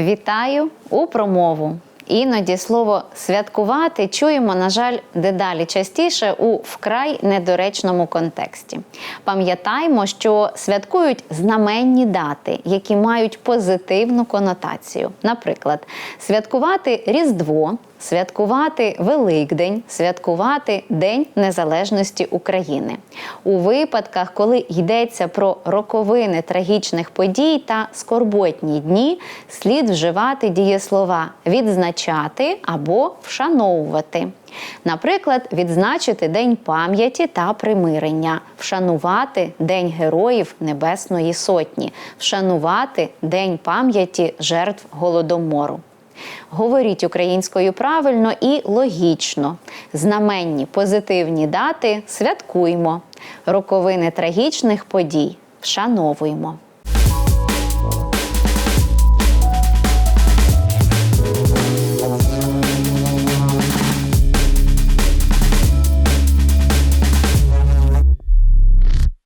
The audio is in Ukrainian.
Вітаю у промову. Іноді слово святкувати чуємо, на жаль, дедалі частіше у вкрай недоречному контексті. Пам'ятаймо, що святкують знаменні дати, які мають позитивну конотацію. Наприклад, святкувати Різдво, святкувати Великдень, святкувати День Незалежності України. У випадках, коли йдеться про роковини трагічних подій та скорботні дні, слід вживати дієслова відзначати або вшановувати. Наприклад, відзначити День пам'яті та примирення, вшанувати День Героїв Небесної Сотні, вшанувати День пам'яті жертв Голодомору. Говоріть українською правильно і логічно. Знаменні позитивні дати святкуймо. Роковини трагічних подій вшановуймо.